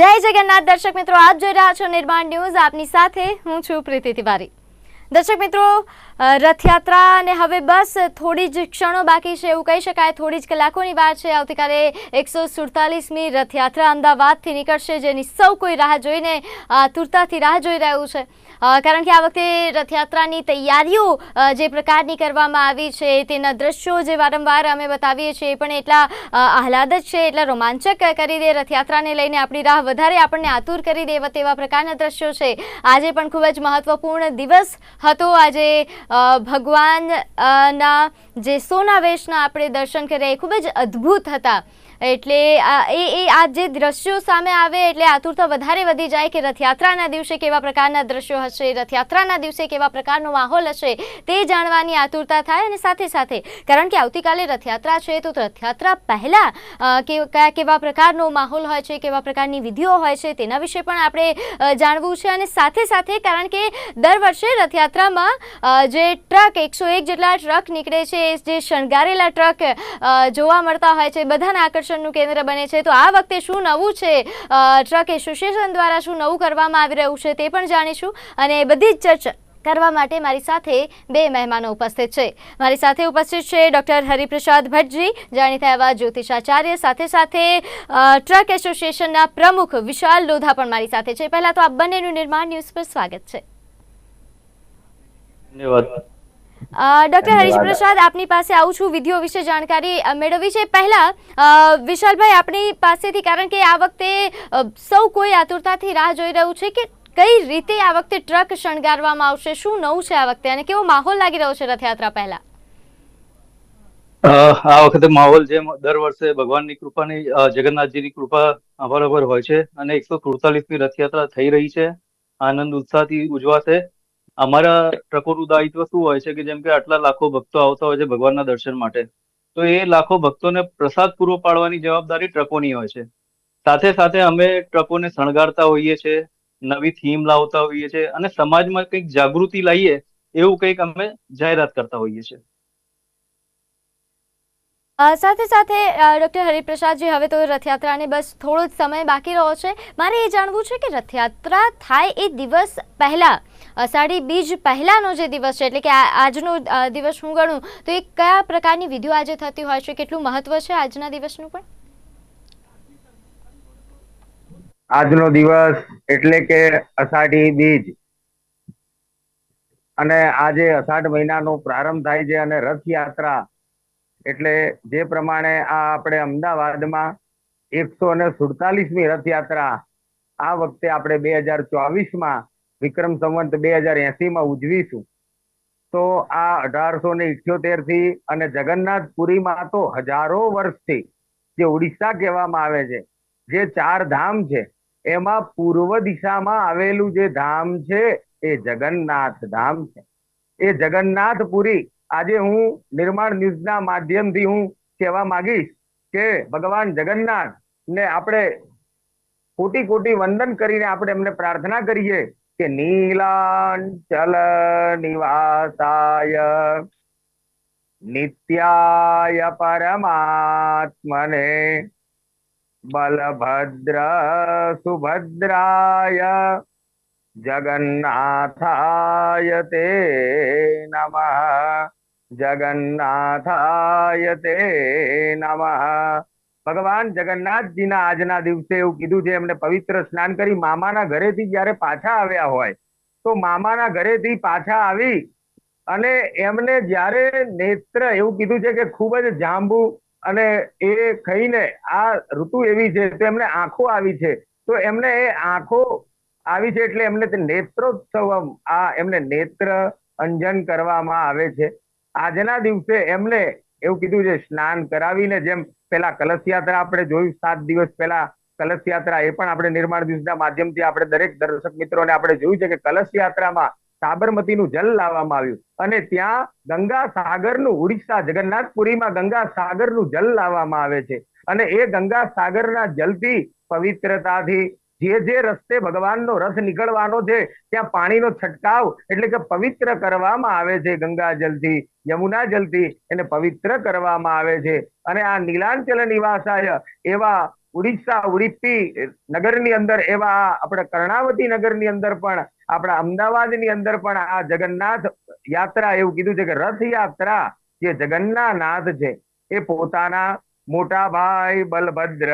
જય જગન્નાથ. દર્શક મિત્રો, આપ જોઈ રહ્યા છો નિર્માણ ન્યૂઝ. આપની સાથે હું છું પ્રીતિ તિવારી. દર્શક મિત્રો રથયાત્રા અને હવે બસ થોડી જ ક્ષણો બાકી છે એવું કહી શકાય. થોડી જ કલાકોની વાર છે. આવતીકાલે એકસો સુડતાલીસમી રથયાત્રા અમદાવાદથી નીકળશે, જેની સૌ કોઈ રાહ જોઈને આતુરતાથી રાહ જોઈ રહ્યું છે. કારણ કે આ વખતે રથયાત્રાની તૈયારીઓ જે પ્રકારની કરવામાં આવી છે, તેના દ્રશ્યો જે વારંવાર અમે બતાવીએ છીએ પણ એટલા આહલાદ જ છે, એટલા રોમાંચક કરી દે રથયાત્રાને લઈને આપણી રાહ વધારે આપણને આતુર કરી દે તેવા પ્રકારના દ્રશ્યો છે. આજે પણ ખૂબ જ મહત્વપૂર્ણ દિવસ હતો. આજે ભગવાનના જે સોનાવેશના આપણે દર્શન કર્યા એ ખૂબ જ અદ્ભુત હતા. એટલે એ એ, આ જે દ્રશ્યો સામે આવે એટલે આતુરતા વધારે વધી જાય કે રથયાત્રાના દિવસે કેવા પ્રકારના દ્રશ્યો હશે, રથયાત્રાના દિવસે કેવા પ્રકારનો માહોલ હશે, તે જાણવાની આતુરતા થાય અને સાથે સાથે કારણ કે આવતીકાલે રથયાત્રા છે, તો રથયાત્રા પહેલાં કે કયા કેવા પ્રકારનો માહોલ હોય છે, કેવા પ્રકારની વિધિઓ હોય છે, તેના વિશે પણ આપણે જાણવું છે અને સાથે સાથે કારણ કે દર વર્ષે રથયાત્રામાં જે ટ્રક એકસો એક જેટલા ટ્રક નીકળે છે, જે શણગારેલા ટ્રક જોવા મળતા હોય છે, બધાના આકર્ષણનું કેન્દ્ર બને છે. તો આ વખતે શું નવું છે? ટ્રક એસોસિએશન દ્વારા શું નવું કરવામાં આવી રહ્યું છે તે પણ જાણીશું. અને બધી જ ચર્ચા કરવા માટે મારી સાથે બે મહેમાનો ઉપસ્થિત છે. મારી સાથે ઉપસ્થિત છે ડૉક્ટર હરિપ્રસાદ ભટ્ટજી, જાણીતા એવા જ્યોતિષાચાર્ય, સાથે સાથે ટ્રક એસોસિએશનના પ્રમુખ વિશાલ લોધા પણ મારી સાથે છે. પહેલા તો આ બંનેનું નિર્માણ ન્યૂઝ પર સ્વાગત છે. ધન્યવાદ. ડોક્ટર હરીશ પ્રસાદ આપની પાસે આવું છું. વિધિઓ વિશે જાણકારી મેળવી છે. પહેલા વિશાલભાઈ આપણી પાસેથી કારણ કે આ વખતે સૌ કોઈ આતુરતાથી રાહ જોઈ રહ્યું છે કે કઈ રીતે આ વખતે ટ્રક શણગારવામાં આવશે શું નવું છે આ વખતે અને કેવો માહોલ લાગી રહ્યો છે રથયાત્રા પહેલા? આ વખતે માહોલ જેમ દર વર્ષે ભગવાનની કૃપાની જગન્નાથજીની કૃપા અમારા હોય છે અને એકસો સુડતાલીસમી રથયાત્રા થઈ રહી છે. આનંદ ઉત્સાહથી ઉજવાશે. અમારા ટ્રકોનું દાયિત્વ શું હોય છે કે જેમ કે આટલા લાખો ભક્તો આવતા હોય છે ભગવાનના દર્શન માટે, તો એ લાખો ભક્તોને પ્રસાદ પૂરો પાડવાની જવાબદારી ટ્રકોની હોય છે. સાથે સાથે અમે ટ્રકોને શણગારતા હોઈએ છીએ નવી થીમ લાવતા હોઈએ છીએ અને સમાજમાં કંઈક જાગૃતિ લાવીએ એવું કંઈક અમે જાહેરાત કરતા હોઈએ છીએ. સાથે સાથે ડૉક્ટર હરિપ્રસાદજી, હવે તો રથયાત્રાને બસ થોડો જ સમય બાકી રહ્યો છે. મારે એ જાણવું છે કે રથયાત્રા થાય એ દિવસ પહેલા અષાઢી બીજ પહેલાનો જે દિવસ છે, એટલે કે આજનો દિવસ હું ગણું, તો એ કયા પ્રકારની વિધિઓ આજે થતી હોય છે? કેટલું મહત્વ છે આજના દિવસનું પણ? આજનો દિવસ એટલે કે અષાઢી બીજ. અને આજે અષાઢ મહિનાનો પ્રારંભ થાય છે અને રથયાત્રા એટલે જે પ્રમાણે આ આપણે અમદાવાદમાં એકસો ને સુડતાલીસમી રથયાત્રા આ વખતે આપણે બે હજાર ચોવીસમાં વિક્રમ સંવંત બે હજાર એસીમાં ઉજવીશું. તો આ અઢારસો ને ઇઠ્યોતેરથી અને જગન્નાથપુરીમાં તો હજારો વર્ષથી જે ઉડીસા કહેવામાં આવે છે, જે ચાર ધામ છે, એમાં પૂર્વ દિશામાં આવેલું જે ધામ છે એ જગન્નાથ ધામ છે. એ જગન્નાથપુરી આજે હું નિર્માણ ન્યૂઝના માધ્યમથી હું કહેવા માંગીશ કે ભગવાન જગન્નાથ ને આપણે કોટી કોટી વંદન કરીને આપણે એમને પ્રાર્થના કરીએ કે નીલાંચલ નિવાસાય. નિત્યાય પરમાત્મને બલભદ્ર સુભદ્રાય. જગન્નાથાય તે નમઃ. જગન્નાથાય તે નમઃ. ભગવાન જગન્નાથજીના આજના દિવસે એવું કીધું છે, એમને પવિત્ર સ્નાન કરી મામાના ઘરેથી જ્યારે પાછા આવ્યા હોય, તો મામાના ઘરેથી પાછા આવી અને એમને જ્યારે નેત્ર એવું કીધું છે કે ખૂબ જ જાંબુ અને એ ખાઈને આ ઋતુ એવી છે, તો એમને આંખો આવી છે, તો એમને એ આંખો આવી છે એટલે એમને નેત્રોત્સવ આ એમને નેત્ર અંજન કરવામાં આવે છે. આજના દિવસે એમને એવું કીધું છે, સ્નાન કરાવીને જેમ પેલા કલશ યાત્રા આપણે જોયું, સાત દિવસ પહેલા કલશ યાત્રા એ પણ આપણે નિર્માણ દિવસના માધ્યમથી આપણે દરેક દર્શક મિત્રોને આપણે જોયું છે કે કલશ યાત્રામાં સાબરમતીનું જલ લાવવામાં આવ્યું અને ત્યાં ગંગા સાગરનું ઉડીસા, જગન્નાથપુરીમાં ગંગા સાગરનું જલ લાવવામાં આવે છે. અને એ ગંગા સાગરના જલથી પવિત્રતાથી જે જે રસ્તે ભગવાનનો રસ નીકળવાનો છે, ત્યાં પાણીનો છંટકાવ એટલે કે પવિત્ર કરવામાં આવે છે ગંગા જલથી, યમુના જલથી એને પવિત્ર કરવામાં આવે છે. અને આ નીલાંચલ નિવાસાય એવા ઉડીસા, ઉડીપી નગરની અંદર, એવા આપણે કર્ણાવતી નગરની અંદર પણ, આપણા અમદાવાદની અંદર પણ આ જગન્નાથ યાત્રા એવું કીધું છે કે રથયાત્રા જે જગન્નાથ છે, એ પોતાના મોટા ભાઈ બલભદ્ર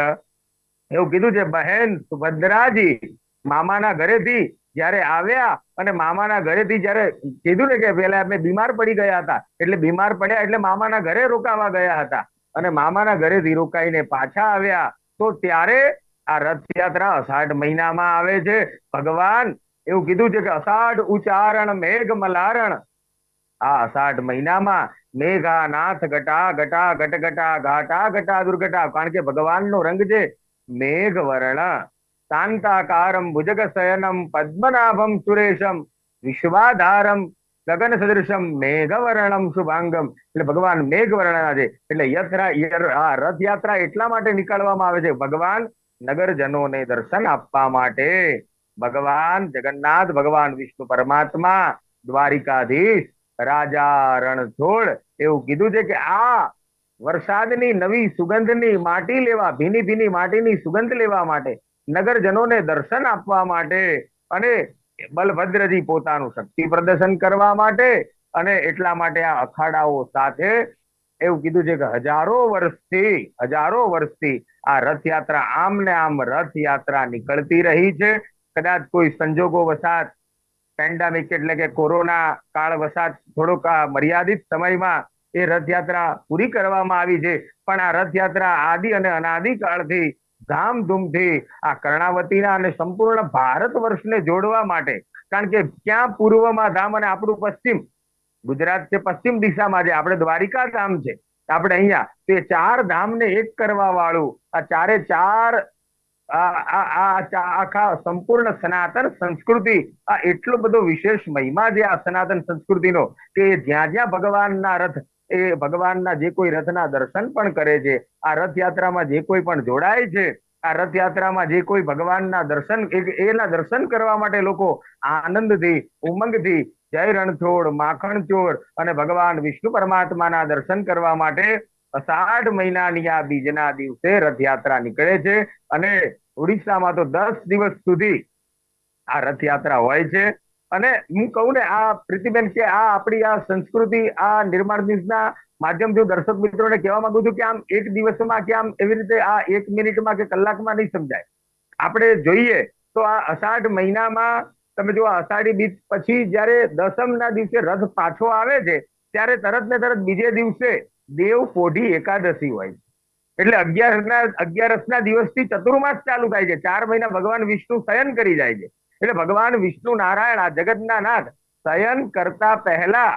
એવું કીધું છે, બહેન, સુભદ્રાજી, મામાના ઘરેથી જયારે આવ્યા અને મામાના ઘરેથી જયારે કીધું ને કે પેલા અમે બીમાર પડી ગયા હતા, એટલે બીમાર પડ્યા એટલે મામાના ઘરે રોકાવા ગયા હતા. અને મામાના ઘરેથી રોકાઈને પાછા આવ્યા, તો ત્યારે આ રથયાત્રા અષાઢ મહિનામાં આવે છે. ભગવાન, એવું કીધું છે કે અષાઢ ઉચ્ચારણ, મેઘ મલારણ. આ અષાઢ મહિનામાં મેઘા નાથ ઘટા ઘટા ઘટ ઘટા ઘાટા ઘટા દુર્ઘટા કારણ કે ભગવાનનો રંગ છે મેઘ శాంతాకారం શયનમ પદ્મનાભમ સુરેશમ વિશ્વાધારમ ગગન સદૃશમ મેઘવર્ણમ શુભાંગમ એટલે ભગવાન મેઘવર્ણના છે. એટલે યથરા આ રથયાત્રા એટલા માટે નીકળવામાં આવે છે. ભગવાન નગરજનોને દર્શન આપવા માટે. ભગવાન જગન્નાથ, ભગવાન વિષ્ણુ પરમાત્મા, દ્વારિકાધીશ, રાજા રણછોડ એવું કીધું છે કે આ વરસાદની નવી સુગંધની માટી લેવા, ભીની ભીની માટીની સુગંધ લેવા માટે, નગરજનોને દર્શન આપવા માટે અને બલભદ્રજી પોતાનું શક્તિ પ્રદર્શન કરવા માટે અને એટલા માટે આ અખાડાઓ સાથે એવું કીધું છે કે હજારો વર્ષથી હજારો વર્ષથી આ રથયાત્રા આમ ને આમ રથયાત્રા નીકળતી રહી છે. કદાચ કોઈ સંજોગો વસાત પેન્ડામિક એટલે કે કોરોના કાળ વસાત થોડોક મર્યાદિત સમયમાં એ રથયાત્રા પૂરી કરવામાં આવી છે. પણ આ રથયાત્રા આદિ અને અનાદિ કાળથી ધામધૂમથી આ કર્ણાવતીના અને સંપૂર્ણ ભારત વર્ષને જોડવા માટે. કારણ કે ક્યાં પૂર્વમાં ધામ અને આપણું પશ્ચિમ? ગુજરાત છે, પશ્ચિમ દિશામાં છે. આપણે દ્વારિકા ધામ છે. આપણે અહીંયા તે ચાર ધામને એક કરવા વાળું આ ચારે ચાર આખા સંપૂર્ણ સનાતન સંસ્કૃતિ, આ એટલો બધો વિશેષ મહિમા જે આ સનાતન સંસ્કૃતિનો, કે જ્યાં જ્યાં ભગવાનના રથ એ ભગવાનના જે કોઈ રથના દર્શન પણ કરે છે, આ રથયાત્રામાં જે કોઈ પણ જોડાય છે, આ રથયાત્રામાં જે કોઈ ભગવાનના દર્શન એના દર્શન કરવા માટે લોકો આનંદથી, ઉમંગથી જય રણછોડ, માખણ ચોર અને ભગવાન વિષ્ણુ પરમાત્માના દર્શન કરવા માટે અષાઢ મહિનાની આ બીજના દિવસે રથયાત્રા નીકળે છે અને ઓડિશામાં તો દસ દિવસ સુધી આ રથયાત્રા હોય છે. અને હું કહું ને, આ પ્રીતિબેન કે આ આપણી આ સંસ્કૃતિ, આ નિર્માણ માધ્યમથી હું દર્શક મિત્રોને કહેવા માંગુ છું કે આમ એક દિવસમાં કે આમ એવી રીતે આ એક મિનિટમાં કે કલાકમાં નહીં સમજાય. આપણે જોઈએ તો આ અષાઢ મહિનામાં તમે જો અષાઢી બીજ પછી જ્યારે દસમના દિવસે રથ પાછો આવે છે, ત્યારે તરત ને તરત બીજે દિવસે દેવ પોઢી એકાદશી હોય છે. એટલે અગિયારના, અગિયારસના દિવસથી ચતુર્માસ ચાલુ થાય છે. ચાર મહિના ભગવાન વિષ્ણુ શયન કરી જાય છે. એટલે ભગવાન વિષ્ણુ નારાયણ આ જગતના નાથ શયન કરતા પહેલા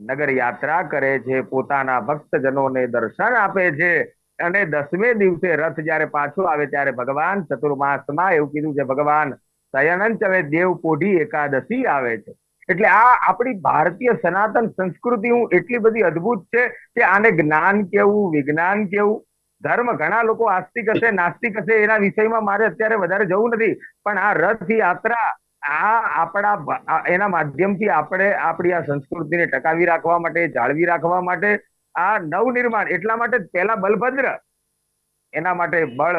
નગર યાત્રા કરે છે, પોતાના ભક્તજનોને દર્શન આપે છે અને દસમે દિવસે રથ જયારે પાછો આવે ત્યારે ભગવાન ચતુર્માસમાં એવું કીધું છે, ભગવાન, શયનંચ હવે દેવ પોઢી એકાદશી આવે છે. એટલે આ આપણી ભારતીય સનાતન સંસ્કૃતિ હું એટલી બધી અદ્ભુત છે કે આને જ્ઞાન કેવું, વિજ્ઞાન કેવું ધર્મ ઘણા લોકો આસ્તિક હશે, નાસ્તિક હશે, એના વિષયમાં મારે અત્યારે વધારે જવું નથી. પણ આ રથ યાત્રા આ આપણા એના માધ્યમથી આપણે આપણી આ સંસ્કૃતિને ટકાવી રાખવા માટે, જાળવી રાખવા માટે, આ નવનિર્માણ એટલા માટે પહેલા બલભદ્ર, એના માટે બળ,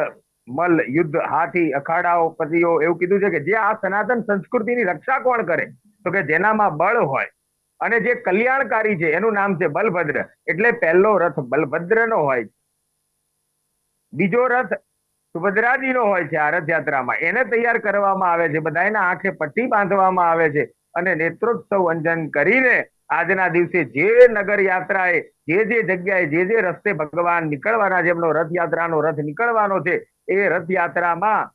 મલ, યુદ્ધ, હાથી, અખાડાઓ, પતિઓ એવું કીધું છે કે જે આ સનાતન સંસ્કૃતિની રક્ષા કોણ કરે? તો કે જેનામાં બળ હોય. અને જે કલ્યાણકારી છે, એનું નામ છે બલભદ્ર. એટલે પહેલો રથ બલભદ્રનો હોય બીજો રથ સુભદ્રાજીનો હોય છે આ રથયાત્રામાં. એને તૈયાર કરવામાં આવે છે. બધાના આંખે પટ્ટી બાંધવામાં આવે છે અને નેત્રોત્સવ અંજન કરીને આજના દિવસે જે નગર યાત્રાએ જે જે જગ્યાએ, જે જે રસ્તે ભગવાન નીકળવાના છે, એમનો રથયાત્રાનો રથ નીકળવાનો છે, એ રથયાત્રામાં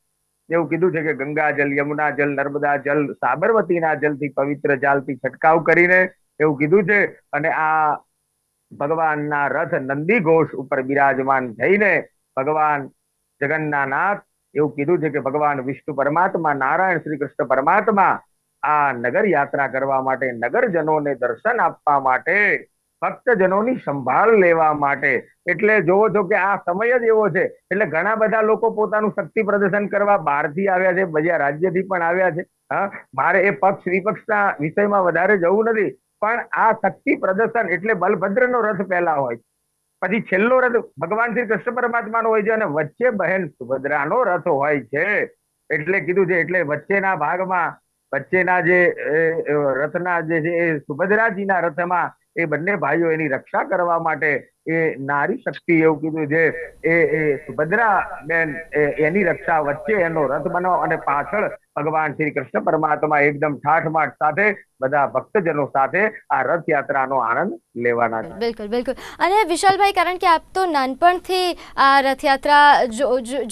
એવું કીધું છે કે ગંગા જલ યમુના જલ નર્મદા જલ સાબરમતીના જલથી પવિત્ર જાલથી છંટકાવ કરીને એવું કીધું છે. અને આ ભગવાનના રથ નંદી ઘોષ ઉપર બિરાજમાન થઈને ભગવાન જગન્નાથ એવું કીધું છે કે ભગવાન વિષ્ણુ પરમાત્મા, નારાયણ શ્રી કૃષ્ણ પરમાત્મા આ નગર યાત્રા કરવા માટે, નગરજનોને દર્શન આપવા માટે, ભક્તજનોની સંભાળ લેવા માટે. એટલે જોવો છો કે આ સમય જ એવો છે. એટલે ઘણા બધા લોકો પોતાનું શક્તિ પ્રદર્શન કરવા બહારથી આવ્યા છે, બીજા રાજ્યથી પણ આવ્યા છે. હા, મારે એ પક્ષ, વિપક્ષના વિષયમાં વધારે જવું નથી. પણ આ શક્તિ પ્રદર્શન એટલે બલભદ્રનો રથ પહેલા હોય. પછી છેલ્લો રથ ભગવાન શ્રી કૃષ્ણ પરમાત્માનો હોય છે અને વચ્ચે બહેન સુભદ્રાનો રથ હોય છે. એટલે કીધું છે, એટલે વચ્ચેના ભાગમાં, વચ્ચેના જે રથના જે છે, એ સુભદ્રાજીના રથમાં એ બંને ભાઈઓ એની રક્ષા કરવા માટે એ નારી શક્તિ એવું કીધું છે. એ સુભદ્રા બેન એની રક્ષા વચ્ચે એનો રથ બનાવો અને પાછળ ભગવાન શ્રી કૃષ્ણ પરમાત્મા એકદમ ઠાઠમાઠ સાથે, બધા ભક્તજનો સાથે આ રથયાત્રાનો આનંદ લેવાના છે. બિલકુલ બિલકુલ. અને વિશાલભાઈ, કારણ કે આપ તો નાનપણથી આ રથયાત્રા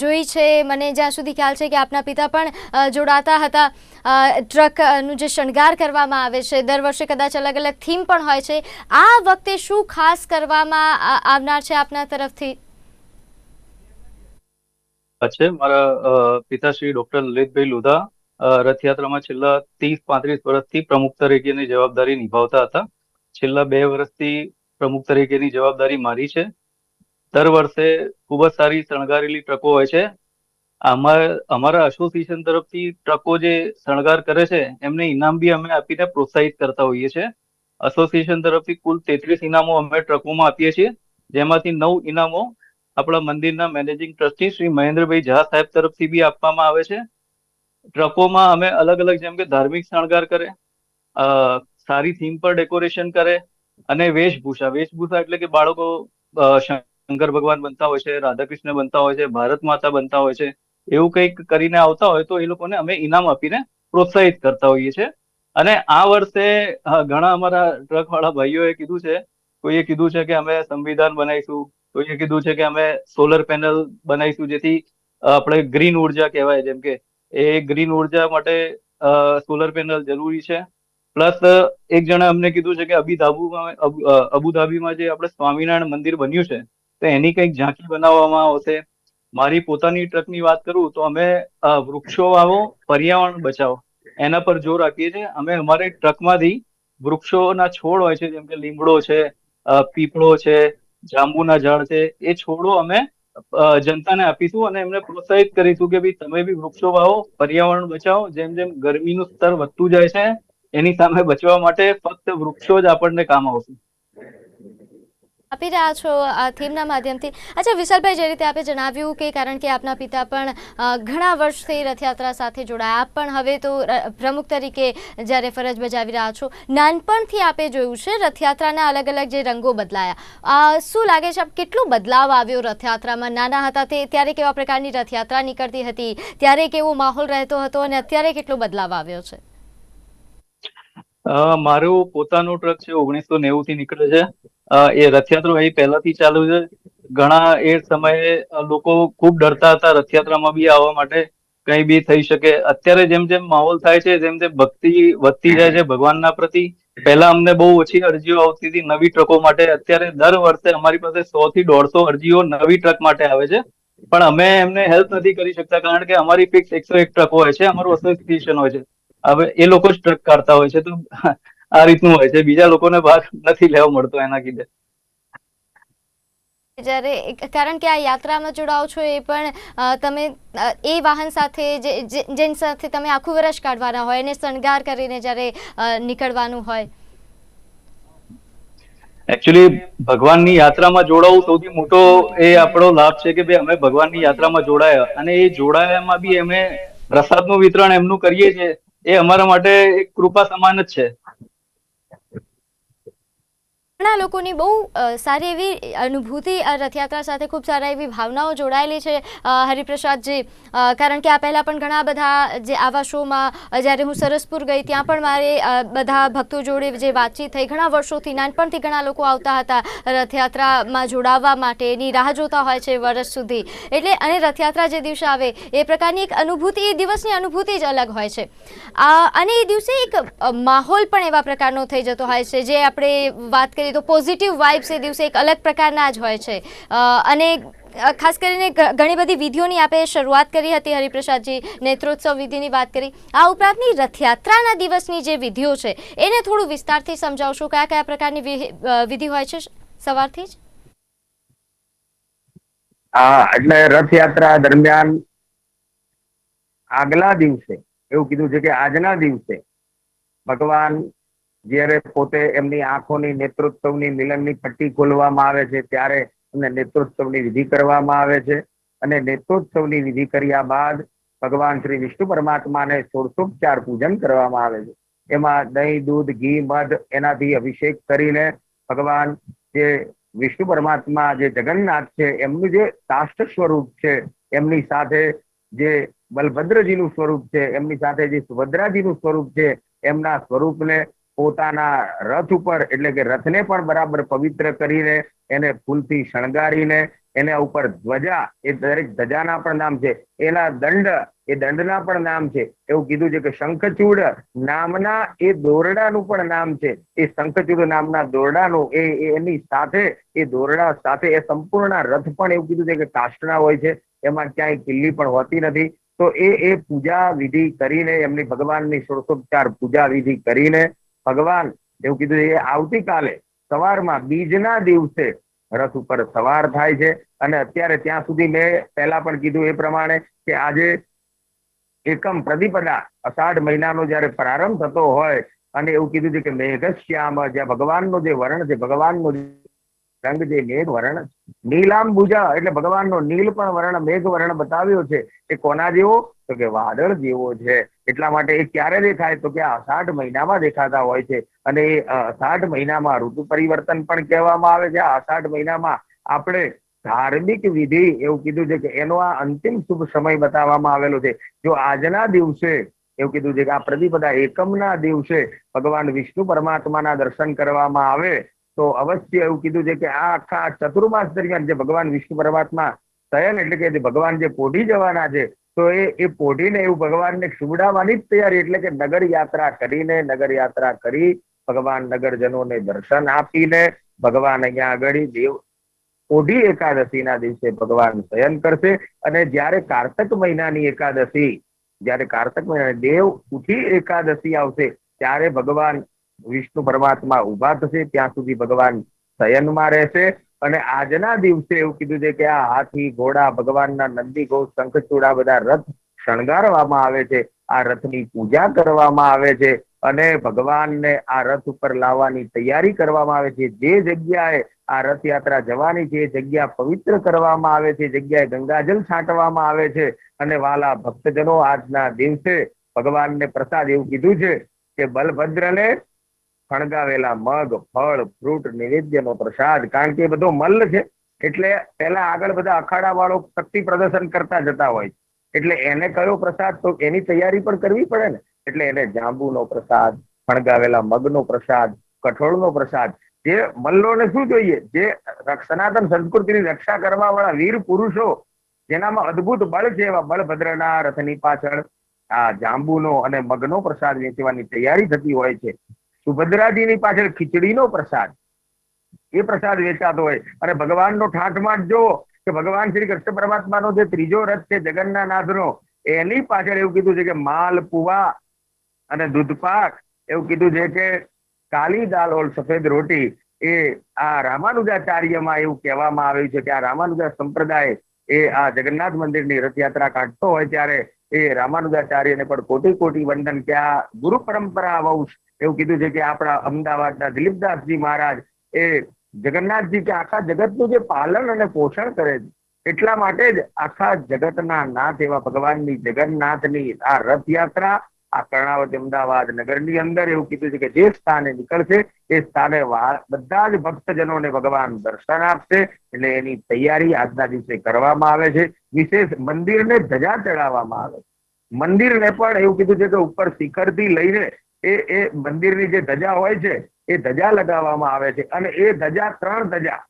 જોઈ છે, મને જ્યાં સુધી ખ્યાલ છે કે આપના પિતા પણ જોડાતા હતા. ટ્રકનું જે શણગાર કરવામાં આવે છે, દર વર્ષે કદાચ અલગ અલગ થીમ પણ હોય છે. આ વખતે શું ખાસ કરવામાં આવનાર છે આપના તરફથી? છે. મારા પિતાશ્રી ડોક્ટર લલિતભાઈ લુધા રથયાત્રામાં છેલ્લા ત્રીસ, પાંત્રીસ વર્ષથી પ્રમુખ તરીકેની જવાબદારી નિભાવતા હતા. છેલ્લા બે વર્ષથી પ્રમુખ તરીકેની જવાબદારી મારી છે. દર વર્ષે ખૂબ જ સારી શણગારેલી ટ્રકો હોય છે. અમારા એસોસિએશન તરફથી ટ્રકો જે શણગાર કરે છે, એમને ઇનામ બી અમે આપીને પ્રોત્સાહિત કરતા હોઈએ છીએ. એસોસિએશન તરફથી કુલ તેત્રીસ ઇનામો અમે ટ્રકોમાં આપીએ છીએ. જેમાંથી નવ ઇનામો આપણા મંદિરના મેનેજિંગ ટ્રસ્ટી શ્રી મહેન્દ્રભાઈ ઝા સાહેબ તરફથી બી આપવામાં આવે છે. ટ્રકોમાં અમે અલગ અલગ જેમ કે ધાર્મિક શણગાર કરે સારી થીમ પર ડેકોરેશન કરે અને વેશભૂષા વેશભૂષા એટલે કે બાળકો શંકર ભગવાન બનતા હોય છે, રાધાકૃષ્ણ બનતા હોય છે, ભારત માતા બનતા હોય છે, એવું કંઈક કરીને આવતા હોય તો એ લોકોને અમે ઇનામ આપીને પ્રોત્સાહિત કરતા હોઈએ છીએ. અને આ વર્ષે ઘણા અમારા ટ્રક વાળા ભાઈઓએ કીધું છે, કોઈએ કીધું છે કે અમે સંવિધાન બનાવીશું કોઈએ કીધું છે કે અમે સોલર પેનલ બનાવીશું જેથી આપણે ગ્રીન ઊર્જા કહેવાય જેમ કે, એ ગ્રીન ઊર્જા માટે સોલર પેનલ જરૂરી છે. પ્લસ એક જણા અમને કીધું છે કે અબુધાબુમાં અબુધાબીમાં જે આપણે સ્વામિનારાયણ મંદિર બન્યું છે, તો એની કંઈક ઝાંખી બનાવવામાં આવશે. મારી પોતાની ટ્રકની વાત કરું તો અમે વૃક્ષો વાવો, પર્યાવરણ બચાવો. એના પર જોર આપીએ છીએ. અમે અમારી ટ્રકમાંથી વૃક્ષોના છોડ હોય છે, જેમ કે લીમડો છે પીપળો છે જાંબુના ઝાડ છે, એ છોડો અમે જનતાને આપીશું અને એમને પ્રોત્સાહિત કરીશું કે ભાઈ તમે બી વૃક્ષો વાવો, પર્યાવરણ બચાવો, જેમ જેમ ગરમીનું સ્તર વધતું જાય છે, એની સામે બચવા માટે ફક્ત વૃક્ષો જ આપણને કામ આવશે. આપી રહ્યા છો, આ થીમના માધ્યમથી. અચ્છા, વિશાલભાઈ, જે રીતે આપે જણાવ્યું કે, કારણ કે આપના પિતા પણ ઘણા વર્ષથી રથયાત્રા સાથે જોડાયા. પણ હવે તો પ્રમુખ તરીકે જ્યારે ફરજ બજાવી રહ્યા છો, નાનપણથી આપે જોયું છે રથયાત્રાના અલગ અલગ જે રંગો બદલાયા. શું લાગે છે આપ કેટલો બદલાવ આવ્યો રથયાત્રામાં? નાના હતા તે ત્યારે કેવા પ્રકારની રથયાત્રા નીકળતી હતી? ત્યારે કેવો માહોલ રહેતો હતો અને અત્યારે કેટલો બદલાવ આવ્યો છે? મારો પોતાનો ટ્રક છે, ઓગણીસો નેવું થી નીકળે છે. એ રથયાત્રા એ પહેલાથી ચાલુ છે. ઘણા એ સમયે લોકો ખૂબ ડરતા હતા રથયાત્રામાં બી આવવા માટે. કંઈ બી થઈ શકે. અત્યારે જેમ જેમ માહોલ થાય છે, જેમ જેમ ભક્તિ વધતી જાય છે ભગવાનના પ્રતિ, પહેલા અમને બહુ ઓછી અરજીઓ આવતી હતી નવી ટ્રકો માટે. અત્યારે દર વર્ષે અમારી પાસે સો થી દોઢસો અરજીઓ નવી ટ્રક માટે આવે છે. પણ અમે એમને હેલ્પ નથી કરી શકતા કારણ કે અમારી ફિક્સ એકસો એક ટ્રકો હોય છે, અમારું એસોસિએશન હોય છે. હવે એ લોકો જ ટ્રક કાઢતા હોય છે. તો આ રીતનું હોય છે. બીજા લોકોને ભાગ નથી લેવો મળતો એના કીધે. જ્યારે કારણ કે આ યાત્રામાં જોડાઓ છો એ પણ તમે એ વાહન સાથે જેની સાથે તમે આખું વર્ષ કાઢવાના હોય એને શણગાર કરીને જ્યારે નીકળવાનું હોય. એકચ્યુઅલી ભગવાનની યાત્રામાં જોડાવું સૌથી મોટો એ આપણો લાભ છે કે ભાઈ અમે ભગવાનની યાત્રામાં જોડાયા. અને એ જોડાયામાં બી અમે પ્રસાદનું વિતરણ એમનું કરીએ છીએ. એ અમારા માટે એક કૃપા સમાન જ છે. ઘણા લોકોની બહુ સારી એવી અનુભૂતિ રથયાત્રા સાથે ખૂબ સારા એવી ભાવનાઓ જોડાયેલી છે હરિપ્રસાદજી. કારણ કે આ પહેલાં પણ ઘણા બધા જે આવા શોમાં જ્યારે હું સરસપુર ગઈ ત્યાં પણ મારે બધા ભક્તો જોડે જે વાતચીત થઈ, ઘણા વર્ષોથી નાનપણથી ઘણા લોકો આવતા હતા રથયાત્રામાં જોડાવવા માટે, એની રાહ જોતા હોય છે વર્ષ સુધી. એટલે અને રથયાત્રા જે દિવસે આવે, એ પ્રકારની એક અનુભૂતિ, એ દિવસની અનુભૂતિ જ અલગ હોય છે. અને એ દિવસે એક માહોલ પણ એવા પ્રકારનો થઈ જતો હોય છે, જે આપણે વાત કરીએ તો પોઝિટિવ વાઇબ્સ એ દિવસે એક અલગ પ્રકારના જ હોય છે. અને ખાસ કરીને ઘણી બધી વિધિઓની આપણે શરૂઆત કરી હતી હરિપ્રસાદજી નેત્રોત્સવ વિધિની વાત કરી. આ ઉપરાંતની રથયાત્રાના દિવસની જે વિધિઓ છે, એને થોડું વિસ્તારથી સમજાવશો. કયા કયા પ્રકારની વિધિ હોય છે સવારથી જ? હા, એટલે રથયાત્રા દરમિયાન આગલા દિવસે, એવું કીધું છે કે આજના દિવસે ભગવાન જ્યારે પોતે એમની આંખોની નેતૃત્વની મિલનની પટ્ટી ખોલવામાં આવે છે, ત્યારે એમને નેતૃત્વની વિધિ કરવામાં આવે છે. અને નેત્રોત્સવની વિધિ કર્યા બાદ ભગવાન શ્રી વિષ્ણુ પરમાત્માને સોળસોપચાર પૂજન કરવામાં આવે છે. એમાં દહીં, દૂધ, ઘી, મધ એનાથી અભિષેક કરીને ભગવાન જે વિષ્ણુ પરમાત્મા, જે જગન્નાથ છે, એમનું જે સાષ્ટ સ્વરૂપ છે, એમની સાથે જે બલભદ્રજીનું સ્વરૂપ છે, એમની સાથે જે સુભદ્રાજીનું સ્વરૂપ છે, એમના સ્વરૂપને પોતાના રથ ઉપર, એટલે કે રથને પણ બરાબર પવિત્ર કરીને, એને ફૂલથી શણગારીને, એના ઉપર ધ્વજા, એ દરેક ધજાના પણ નામ છે. એના દંડ, એ દંડના પણ નામ છે. એવું કીધું છે કે શંખચૂડ નામના એ દોરડાનું પણ નામ છે. એ શંખચૂડ નામના દોરડાનું, એ એની સાથે, એ દોરડા સાથે, એ સંપૂર્ણ રથ પણ એવું કીધું છે કે કાષ્ટના હોય છે. એમાં ક્યાંય કિલ્લી પણ હોતી નથી. તો એ એ પૂજા વિધિ કરીને, એમની ભગવાનની ષોડશોપચાર પૂજા વિધિ કરીને ભગવાન, એવું કીધું એ આવતીકાલે સવારમાં બીજના દિવસે રથ ઉપર સવાર થાય છે. અને અત્યારે ત્યાં સુધી મેં પહેલા પણ કીધું એ પ્રમાણે કે આજે એકમ પ્રતિપદા અષાઢ મહિનાનો જ્યારે પ્રારંભ થતો હોય અને એવું કીધું છે કે મેઘશ્યામ જ્યાં ભગવાનનો જે વર્ણ છે, ભગવાનનો રંગ જે મેઘ વર્ણ. નીલાંબુજા એટલે ભગવાનનો નીલ પણ વર્ણ મેઘ વર્ણ બતાવ્યો છે. એ કોના જેવો? તો કે વાદળ જેવો છે. એટલા માટે એ ક્યારે દેખાય? તો કે આ અષાઢ મહિનામાં દેખાતા હોય છે. અને એ અ, અષાઢ મહિનામાં ઋતુ પરિવર્તન પણ કહેવામાં આવે છે. આષાઢ મહિનામાં આપણે ધાર્મિક વિધિ એવું કીધું છે કે એનો આ અંતિમ શુભ સમય બતાવવામાં આવેલો છે. જો આજના દિવસે એવું કીધું છે કે આ પ્રતિપદા એકમના દિવસે ભગવાન વિષ્ણુ પરમાત્માના દર્શન કરવામાં આવે તો અવશ્ય એવું કીધું છે કે આ આખા ચતુર્માસ દરમિયાન જે ભગવાન વિષ્ણુ પરમાત્મા શયન એટલે કે ભગવાન જે પોઢી જવાના છે, તો એ એ પોઢીને એવું ભગવાનને સુવડાવવાની જ તૈયારી એટલે કે નગર યાત્રા કરીને નગર યાત્રા કરી ભગવાન નગરજનોને દર્શન આપીને ભગવાન અહીંયા આગળ દેવ, પોઢી એકાદશીના દિવસે ભગવાન શયન કરશે અને જ્યારે કારતક મહિનાની એકાદશી, જ્યારે કારતક મહિના દેવ ઉઠી એકાદશી આવશે, ત્યારે ભગવાન વિષ્ણુ પરમાત્મા ઊભા થશે, ત્યાં સુધી ભગવાન શયનમાં રહેશે. અને આજના દિવસે એવું કીધું છે કે આ હાથી, ઘોડા, ભગવાનના નંદી ઘોષ શંખચૂડા બધા રથ શણગારવામાં આવે છે. આ રથની પૂજા કરવામાં આવે છે અને ભગવાનને આ રથ ઉપર લાવવાની તૈયારી કરવામાં આવે છે. જે જગ્યાએ આ રથયાત્રા જવાની છે, એ જગ્યા પવિત્ર કરવામાં આવે છે, જગ્યાએ ગંગાજલ છાંટવામાં આવે છે. અને વાલા ભક્તજનો આજના દિવસે ભગવાનને પ્રસાદ એવું કીધું છે કે બલભદ્રને ફણગાવેલા મગ, ફળ ફ્રૂટ નૈવેદ્યનો પ્રસાદ, કારણ કે એ બધો મલ્લ છે, એટલે પેલા આગળ બધા અખાડા વાળો શક્તિ પ્રદર્શન કરતા જતા હોય. એટલે એને કયો પ્રસાદ તો એની તૈયારી પણ કરવી પડે ને. એટલે એને જાંબુનો પ્રસાદ, ફણગાવેલા મગનો પ્રસાદ, કઠોળનો પ્રસાદ, જે મલ્લોને શું જોઈએ? જે સનાતન સંસ્કૃતિની રક્ષા કરવા વાળા વીર પુરુષો, જેનામાં અદભુત બળ છે એવા બળભદ્રના રથની પાછળ આ જાંબુનો અને મગનો પ્રસાદ વેચવાની તૈયારી થતી હોય છે. સુભદ્રાજીની પાછળ ખીચડીનો પ્રસાદ. એ પ્રસાદ વેચાતો હોય. અને ભગવાનનો ઠાઠમાં જ કે ભગવાન શ્રી કૃષ્ણ પરમાત્માનો જે ત્રીજો રથ છે જગન્નાથનો એની પાછળ એવું કીધું છે કે માલ, પુવા અને દૂધપાક એવું કીધું છે કે કાલી દાલ ઓલ સફેદ રોટી. એ આ રામાનુજાચાર્યમાં એવું કહેવામાં આવ્યું છે કે આ રામાનુજા સંપ્રદાય એ આ જગન્નાથ મંદિરની રથયાત્રા કાઢતો હોય ત્યારે એ રામાનુજાચાર્યને પણ કોટી કોટી વંદન કે આ ગુરુ પરંપરા વંશ એવું કીધું છે કે આપણા અમદાવાદના દિલીપદાસજી મહારાજ એ જગન્નાથજી કે આખા જગતનું જે પાલન અને પોષણ કરે છે, એટલા માટે જ આખા જગતના નાથ એવા ભગવાનની જગન્નાથની આ રથયાત્રા, આ કર્ણાવતી અમદાવાદ નગરની અંદર એવું કીધું છે કે જે સ્થાને નીકળશે એ સ્થાને બધા જ ભક્તજનોને ભગવાન દર્શન આપશે એટલે એની તૈયારી આજના દિવસે કરવામાં આવે છે. વિશેષ મંદિરને ધજા ચડાવવામાં આવે છે. મંદિરને પણ એવું કીધું છે કે ઉપર શિખરથી લઈને એ એ મંદિરની જે ધજા હોય છે, એ ધજા લગાવવામાં આવે છે. અને એ ધજા ત્રણ ધજા.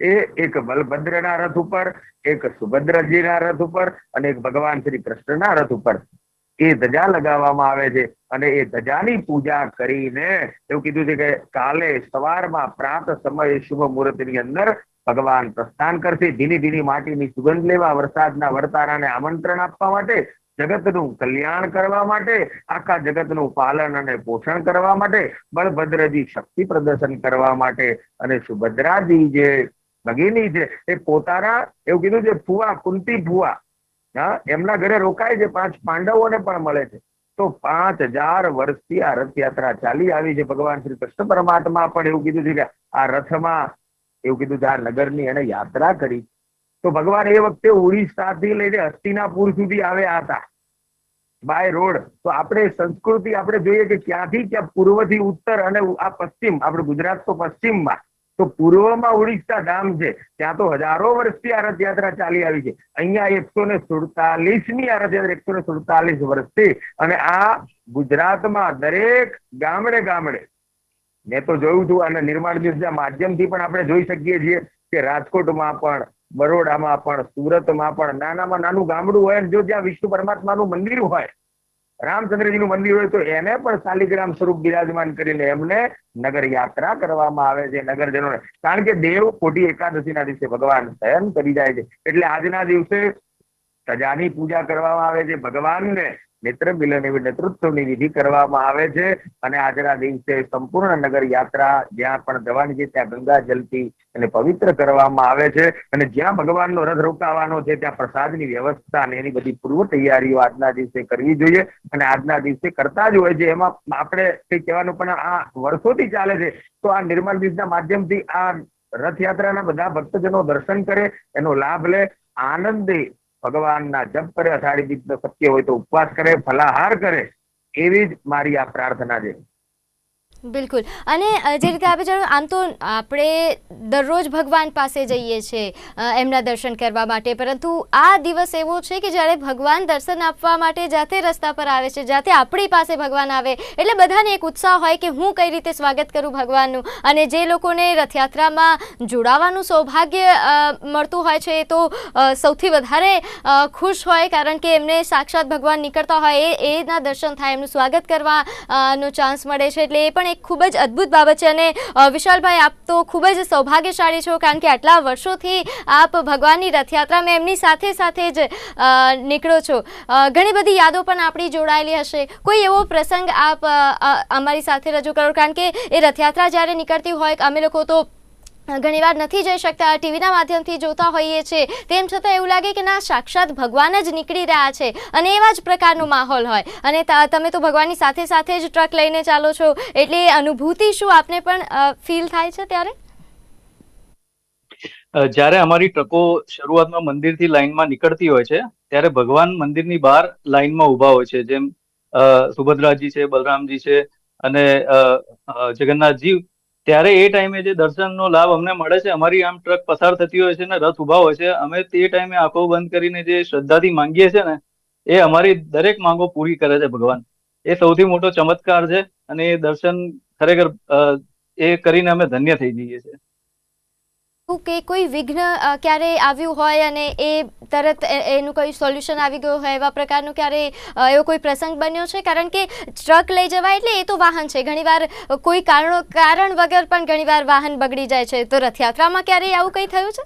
એ એક બલભદ્રના રથ ઉપર, એક સુભદ્રજીના રથ ઉપર અને એક ભગવાન શ્રી કૃષ્ણના રથ ઉપર. એ ધજા લગાવવામાં આવે છે અને એ ધજાની પૂજા કરીને એવું કીધું છે કે કાલે સવારમાં પ્રાત સમયે શુભ મુહૂર્તની અંદર ભગવાન પ્રસ્થાન કરશે. ધીની ધીની માટીની સુગંધ લેવા વરસાદના વર્તારાને આમંત્રણ આપવા માટે જગતનું કલ્યાણ કરવા માટે, આખા જગતનું પાલન અને પોષણ કરવા માટે, બળભદ્રજી શક્તિ પ્રદર્શન કરવા માટે અને સુભદ્રાજી જે ભગીની છે, એ પોતાના, એવું કીધું છે ફુવા કુંતી ફુવા હા, એમના ઘરે રોકાય છે, પાંચ પાંડવોને પણ મળે છે. તો પાંચ હજાર વર્ષથી આ રથયાત્રા ચાલી આવી છે. ભગવાન શ્રી કૃષ્ણ પરમાત્મા પણ એવું કીધું છે કે આ રથમાં, એવું કીધું છે, આ નગરની એને યાત્રા કરી. તો ભગવાન એ વખતે ઓડિશાથી લઈને હસ્તિનાપુર સુધી આવ્યા હતા. By road. તો આપણે સંસ્કૃતિ આપણે જોઈએ કે ક્યાંથી ક્યાં પૂર્વથી ઉત્તર અને આ પશ્ચિમ, આપણે ગુજરાત તો પશ્ચિમમાં. તો પૂર્વમાં ઓડિશા ધામ છે. ત્યાં તો હજારો વર્ષથી આ રથયાત્રા ચાલી આવી છે. અહીંયા એકસો ને સુડતાલીસની આ રથયાત્રા, એકસો ને સુડતાલીસ વર્ષથી. અને આ ગુજરાતમાં દરેક ગામડે ગામડે, મેં તો જોયું છું અને નિર્માણ દિવસના માધ્યમથી પણ આપણે જોઈ શકીએ છીએ કે રાજકોટમાં પણ બરોડામાં પણ, સુરતમાં પણ, નાનામાં નાનું ગામડું હોય જો જ્યાં વિષ્ણુ પરમાત્માનું મંદિર હોય, રામચંદ્રજીનું મંદિર હોય, તો એને પણ શાલિગ્રામ સ્વરૂપ બિરાજમાન કરીને એમને નગર યાત્રા કરવામાં આવે છે, નગરજનોને. કારણ કે દેવ કોટી એકાદશીના દિવસે ભગવાન શયન કરી જાય છે. એટલે આજના દિવસે સજાની પૂજા કરવામાં આવે છે, ભગવાનને નેત્ર મિલન એવી નેતૃત્વની વિધિ કરવામાં આવે છે અને આજના દિવસે સંપૂર્ણ નગર યાત્રા જ્યાં પણ જવાની છે, ત્યાં ગંગા જલથી એને પવિત્ર કરવામાં આવે છે. અને જ્યાં ભગવાનનો રથ રોકાવાનો છે, ત્યાં પ્રસાદની વ્યવસ્થા અને એની બધી પૂર્વ તૈયારીઓ આજના દિવસે કરવી જોઈએ. અને આજના દિવસે કરતા જ હોય છે. એમાં આપણે કઈ કહેવાનું પણ આ વર્ષોથી ચાલે છે. તો આ નિર્મલ દિવસના માધ્યમથી આ રથયાત્રાના બધા ભક્તજનો દર્શન કરે, એનો લાભ લે, આનંદે ભગવાનના જપ કરે, અષાઢી બીજનો સત્ય હોય તો ઉપવાસ કરે, ફલાહાર કરે, એવી જ મારી આ પ્રાર્થના છે. બિલકુલ. અને જે રીતે આપણે જાણો, આમ તો આપણે દરરોજ ભગવાન પાસે જઈએ છીએ એમના દર્શન કરવા માટે. પરંતુ આ દિવસ એવો છે કે જ્યારે ભગવાન દર્શન આપવા માટે જાતે રસ્તા પર આવે છે, જાતે આપણી પાસે ભગવાન આવે, એટલે બધાને એક ઉત્સાહ હોય કે હું કઈ રીતે સ્વાગત કરું ભગવાનનું. અને જે લોકોને રથયાત્રામાં જોડાવાનું સૌભાગ્ય મળતું હોય છે એ તો સૌથી વધારે ખુશ હોય, કારણ કે એમને સાક્ષાત ભગવાન નીકળતા હોય, એ, એના દર્શન થાય, એમનું સ્વાગત કરવાનો ચાન્સ મળે છે, એટલે એ પણ એક ખૂબ જ અદ્ભુત બાબત છે અને વિશાલભાઈ, આપ તો ખૂબ જ સૌભાગ્યશાળી છો કારણ કે આટલા વર્ષોથી આપ ભગવાનની રથયાત્રામાં એમની સાથે સાથે જ નીકળો છો. ઘણી બધી યાદો પણ આપણી જોડાયેલી હશે. કોઈ એવો પ્રસંગ આપ અમારી સાથે રજૂ કરો કારણ કે એ રથયાત્રા જ્યારે નીકળતી હોય, અમે લોકો તો ઘણીવાર નથી જઈ શકતા. ટીવીના માધ્યમથી જોતા હોઈએ છીએ. તેમ છતાં એવું લાગે કે ના, સાક્ષાત ભગવાન જ નીકળી રહ્યા છે અને એવા જ પ્રકારનો માહોલ હોય. અને તમે તો ભગવાનની સાથે સાથે જ ટ્રક લઈને ચાલો છો. એટલે અનુભૂતિ શું આપને પણ ફીલ થાય છે ત્યારે? જ્યારે અમારી ટ્રકો શરૂઆતમાં મંદિરથી લાઈનમાં નીકળતી હોય છે, ત્યારે ભગવાન મંદિરની બહાર લાઈનમાં ઊભા હોય છે. જેમ સુભદ્રાજી છે, બલરામજી છે અને જગન્નાથજી ત્યારે એ ટાઈમે જે દર્શનનો લાભ અમને મળે છે, અમારી આમ ટ્રક પસાર થતી હોય છે ને રથ ઊભા હોય છે, અમે તે ટાઈમે આંખો બંધ કરીને જે શ્રદ્ધાથી માંગીએ છીએ ને, એ અમારી દરેક માંગો પૂરી કરે છે ભગવાન. એ સૌથી મોટો ચમત્કાર છે અને એ દર્શન ખરેખર એ કરીને અમે ધન્ય થઈ જઈએ છીએ. કે કોઈ વિઘ્ન ક્યારે આવ્યું હોય અને એ તરત એનું કોઈ સોલ્યુશન આવી ગયું હોય એવા પ્રકારનું ક્યારે એવો કોઈ પ્રસંગ બન્યો છે? કારણ કે ટ્રક લઈ જવાય એટલે એ તો વાહન છે. ઘણીવાર કોઈ કારણો, કારણ વગર પણ ઘણીવાર વાહન બગડી જાય છે. તો રથયાત્રામાં ક્યારેય આવું કંઈ થયું છે?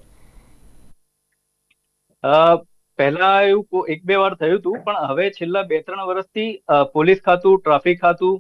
પહેલા એવું એક બે વાર થયું હતું પણ હવે છેલ્લા બે ત્રણ વર્ષથી પોલીસ ખાતું, ટ્રાફિક ખાતું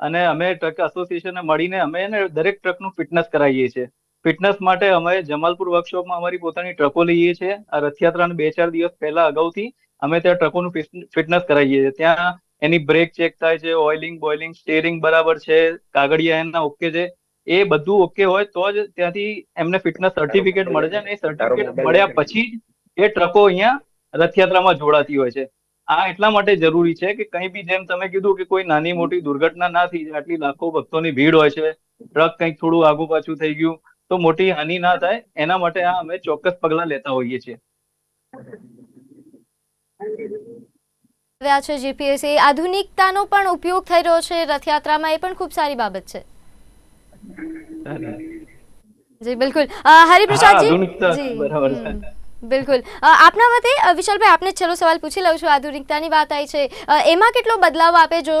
અને અમે ટ્રક એસોસિએશને મળીને અમે દરેક ટ્રકનું ફિટનેસ કરાવીએ છીએ. ફિટનેસ માટે અમે જમાલપુર વર્કશોપમાં અમારી પોતાની ટ્રકો લઈએ છીએ. આ રથયાત્રાના બે ચાર દિવસ પહેલા અગાઉથી અમે ત્યાં ટ્રકોનું ફિટનેસ કરાવીએ છીએ. ત્યાં એની બ્રેક ચેક થાય છે ઓઇલિંગ બોઇલિંગ સ્ટેરિંગ બરાબર છે કાગળિયા એના ઓકે છે. એ બધું ઓકે હોય તો જ ત્યાંથી એમને ફિટનેસ સર્ટિફિકેટ મળે છે અને એ સર્ટિફિકેટ મળ્યા પછી જ એ ટ્રકો અહીંયા રથયાત્રામાં જોડાતી હોય છે. આ એટલા માટે જરૂરી છે કે કંઈ બી જેમ તમે કીધું કે કોઈ નાની મોટી દુર્ઘટના ના થઈ જાય આટલી લાખો ભક્તોની ભીડ હોય છે ટ્રક કંઈક થોડું આગુ પાછું થઈ ગયું તો મોટી હાનિ ના થાય એના માટે આ અમે ચોક્કસ પગલાં લેતા હોઈએ છીએ. આવ્યા છે જીપીએસ એ આધુનિકતાનો પણ ઉપયોગ થઈ રહ્યો છે. રથયાત્રામાં એ પણ ખૂબ સારી બાબત છે. જી બિલકુલ. હરિપ્રસાદજી? જી. બરાબર બિલકુલ. આપના મતે વિશાલભાઈ, આપને છેલ્લો સવાલ પૂછી લઉં છું. આધુનિકતાની વાત આવી છે. એમાં કેટલો બદલાવ આપે જો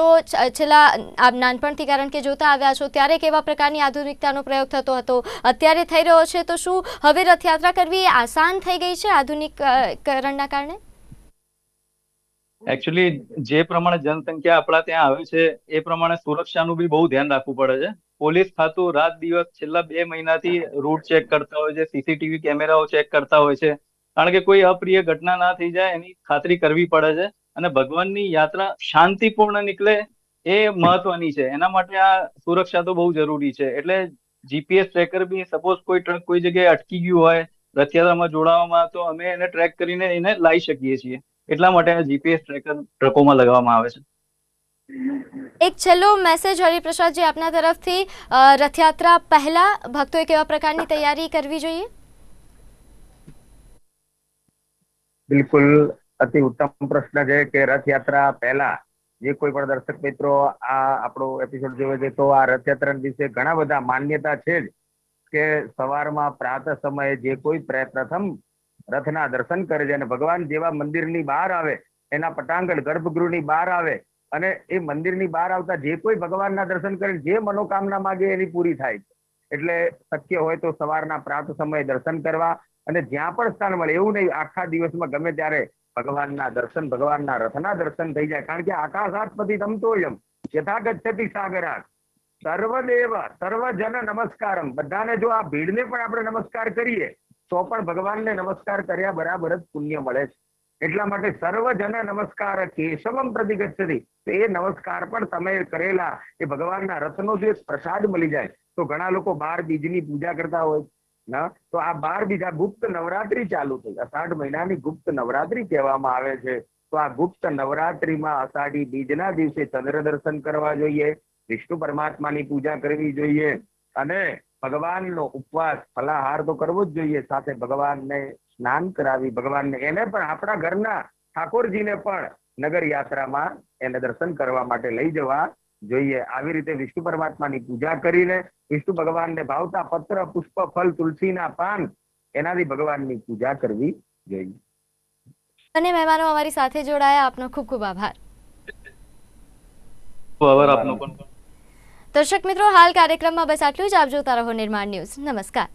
છેલ્લા આપ નાનપણથી કારણ કે જોતા આવ્યા છો, ત્યારે કેવા પ્રકારની આધુનિકતાનો પ્રયોગ થતો હતો? અત્યારે થઈ રહ્યો છે તો શું હવે રથયાત્રા કરવી આસાન થઈ ગઈ છે આધુનિકરણના કારણે? એકચ્યુઅલી જે પ્રમાણે જનસંખ્યા આપણા ત્યાં આવે છે, એ પ્રમાણે સુરક્ષાનું બી બહુ ધ્યાન રાખવું પડે છે. પોલીસ ખાતું રાત દિવસ છેલ્લા બે મહિનાથી રૂટ ચેક કરતા હોય છે સીસીટીવી કેમેરાઓ ચેક કરતા હોય છે. કારણ કે કોઈ અપ્રિય ઘટના ના થઈ જાય, એની ખાતરી કરવી પડે છે અને ભગવાનની યાત્રા શાંતિપૂર્ણ નીકળે એ મહત્વની છે. એના માટે આ સુરક્ષા તો બહુ જરૂરી છે. એટલે જીપીએસ ટ્રેકર બી સપોઝ કોઈ ટ્રક કોઈ જગ્યાએ અટકી ગયું હોય, રથયાત્રામાં જોડાવામાં, તો અમે એને ટ્રેક કરીને એને લાવી શકીએ છીએ. એટલા માટે જીપીએસ ટ્રેકર ટ્રકોમાં લગાવવામાં આવે છે. એક છેલ્લો મેસેજ હરિપ્રસાદજી આપના તરફથી રથયાત્રા પહેલા ભક્તોએ કેવા પ્રકારની તૈયારી કરવી જોઈએ? બિલકુલ અતિ ઉત્તમ પ્રશ્ન છે કે રથયાત્રા પહેલા જે કોઈ પણ દર્શક મિત્રો આ આપણો એપિસોડ જોવે છે, તો આ રથયાત્રા વિશે ઘણા બધા માન્યતા છે જ કે સવારમાં પ્રાત સમયે જે કોઈ પ્ર- પ્રથમ રથના દર્શન કરે છે અને ભગવાન જેવા મંદિરની બહાર આવે, એના પટાંગણ ગર્ભગૃહની બહાર આવે અને એ મંદિરની બહાર આવતા જે કોઈ ભગવાનના દર્શન કરે જે મનોકામના માગે એની પૂરી થાય છે. એટલે શક્ય હોય તો સવારના પ્રાત સમયે દર્શન કરવા અને જ્યાં પણ સ્થાન મળે, એવું નહીં, આખા દિવસમાં ગમે ત્યારે ભગવાનના દર્શન, ભગવાનના રથના દર્શન થઈ જાય. કારણ કે આકાશાત્પતિ તમતોયમ યથા ગચ્છતિ સાગરાત. સર્વદેવ, સર્વજન નમસ્કારમ. બધાને જો આ ભીડને પણ આપણે નમસ્કાર કરીએ, તો પણ ભગવાનને નમસ્કાર કર્યા બરાબર જ પુણ્ય મળે છે. એટલા માટે સર્વજન નમસ્કાર કેશવમ પ્રતિગચ્છતિ. તો એ નમસ્કાર પણ તમે કરેલા, એ ભગવાનના રથનો જે પ્રસાદ મળી જાય, તો ઘણા લોકો બાર બીજની પૂજા કરતા હોય. ના? તો આ બાર બીજા ગુપ્ત નવરાત્રી ચાલુ થઈ. અષાઢ મહિનાની ગુપ્ત નવરાત્રી કહેવામાં આવે છે. તો આ ગુપ્ત નવરાત્રીમાં અષાઢી બીજના દિવસે ચંદ્ર દર્શન કરવા જોઈએ, વિષ્ણુ પરમાત્માની પૂજા કરવી જોઈએ અને ભગવાનનો ઉપવાસ, ફલાહાર તો કરવો જ જોઈએ. સાથે ભગવાનને સ્નાન કરાવી, ભગવાનને એને પણ આપણા ઘરના ઠાકોરજીને પણ નગર યાત્રામાં એને દર્શન કરવા માટે લઈ જવા જોઈએ. આવી રીતે વિષ્ણુ પરમાત્માની પૂજા કરીને વિષ્ણુ ભગવાનને ભાવતા પત્ર પુષ્પ ફલ તુલસીના પાન એનાથી ભગવાનની પૂજા કરવી જોઈએ. અને મહેમાનો અમારી સાથે જોડાયા. આપનો ખૂબ ખૂબ આભાર. આભાર આપનો પણ. દર્શક મિત્રો હાલ કાર્યક્રમમાં બસ આટલું જ. આપ જોતા રહો નિર્માણ ન્યૂઝ. નમસ્કાર.